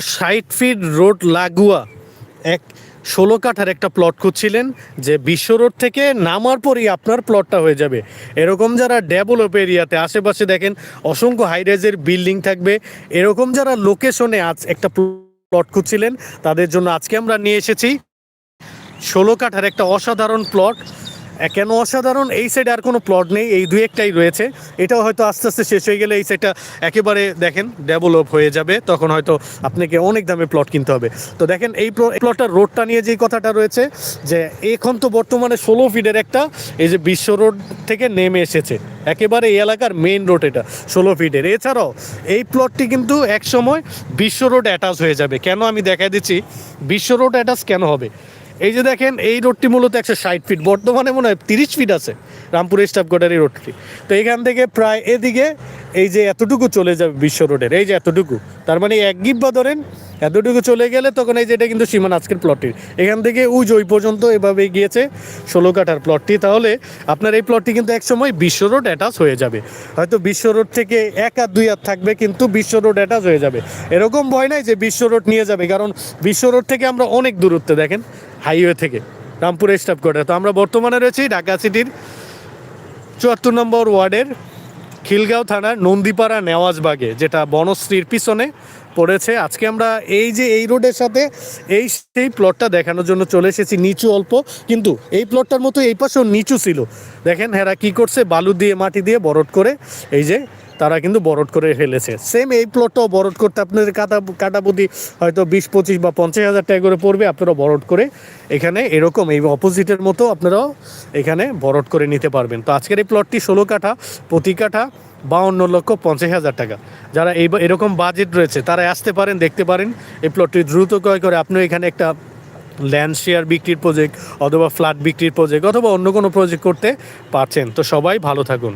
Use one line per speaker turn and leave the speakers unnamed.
ষাট fit road লাগোয়া এক ষোলো কাঠার একটা প্লট খুঁজছিলেন যে বিশ্ব রোড থেকে নামার পরই আপনার প্লটটা হয়ে যাবে। এরকম যারা ডেভেলপ এরিয়াতে আশেপাশে দেখেন, অসংখ্য হাইরাইজের বিল্ডিং থাকবে। এরকম যারা লোকেশনে আজ একটা প্লট খুঁজছিলেন, তাদের জন্য আজকে আমরা নিয়ে এসেছি। ষোলো কাঠার একটা অসাধারণ প্লট কেন অসাধারণ? এই সাইডে আর কোনো প্লট নেই, এই দুই একটাই রয়েছে। এটাও হয়তো আস্তে আস্তে শেষ হয়ে গেলে এই সাইডটা একেবারে দেখেন ডেভেলপ হয়ে যাবে, তখন হয়তো আপনাকে অনেক দামে প্লট কিনতে হবে। তো দেখেন, এই প্লটটার রোডটা নিয়ে যে কথাটা রয়েছে, যে এখন তো বর্তমানে ষোলো ফিটের একটা, এই যে বিশ্ব রোড থেকে নেমে এসেছে। একেবারে এই এলাকার মেইন রোড এটা, ষোলো ফিটের এছাড়াও, এই প্লটটি কিন্তু একসময় বিশ্ব রোড অ্যাটাচ হয়ে যাবে। কেন আমি দেখা দিচ্ছি? বিশ্ব রোড অ্যাটাচ কেন হবে? এই যে দেখেন, এই রোডটি মূলত একশো ষাট ফিট বর্তমানে মনে হয় তিরিশ ফিট আছে রামপুরের স্টাফ কোয়ার্টার এই রোডটি। তো এখান থেকে প্রায় এদিকে এই যে এতটুকু চলে যাবে বিশ্ব রোডের, এই যে এতটুকু, তার মানে এক গিব্বা ধরেন, এতটুকু চলে গেলে তখন এই যে এটা কিন্তু সীমান আজকের প্লটটির এখান থেকে উজ ওই পর্যন্ত এভাবে গিয়েছে ষোলো কাঠার প্লটটি তাহলে আপনার এই প্লটটি কিন্তু একসময় বিশ্ব রোড অ্যাটাচ হয়ে যাবে। হয়তো বিশ্ব রোড থেকে এক আর দুই হাত থাকবে, কিন্তু বিশ্ব রোড অ্যাটাচ হয়ে যাবে। এরকম ভয় নাই যে বিশ্ব রোড নিয়ে যাবে, কারণ বিশ্ব রোড থেকে আমরা অনেক দূরত্বে দেখেন হাইওয়ে থেকে রামপুর স্টাফ কোয়ার্টার তো আমরা বর্তমানে রয়েছি ঢাকা সিটির চুয়াত্তর নম্বর ওয়ার্ডের খিলগাঁও থানার নন্দীপাড়া নেওয়াজবাগে, যেটা বনশ্রীর পিছনে পড়েছে। আজকে আমরা এই যে এই রোডের সাথে এই সেই প্লটটা দেখানোর জন্য চলে এসেছি, নিচু অল্প। কিন্তু এই প্লটটার মতো এই পাশেও নিচু ছিল। দেখেন, হেরা কি করছে? বালু দিয়ে, মাটি দিয়ে বরট করে এই যে তারা কিন্তু বরট করে ফেলেছে। সেম এই প্লটটাও বরট করতে আপনাদের কাটা কাটাবুদি হয়তো বিশ, পঁচিশ বা পঞ্চাশ হাজার টাকা করে পড়বে, আপনারা বরট করে এখানে এরকম এই অপোজিটের মতো আপনারাও এখানে বরট করে নিতে পারবেন। তো আজকের এই প্লটটি ষোলো কাঠা, প্রতি কাঠা বাউন্ন লক্ষ পঞ্চাশ হাজার টাকা। যারা এই এরকম বাজেট রয়েছে তারা আসতে পারেন, দেখতে পারেন। এই প্লটটি দ্রুত ক্রয় করে আপনি এখানে একটা ল্যান্ড শেয়ার বিক্রির প্রজেক্ট অথবা ফ্ল্যাট বিক্রির প্রজেক্ট অথবা অন্য কোনো প্রজেক্ট করতে পারছেন। তো সবাই ভালো থাকুন।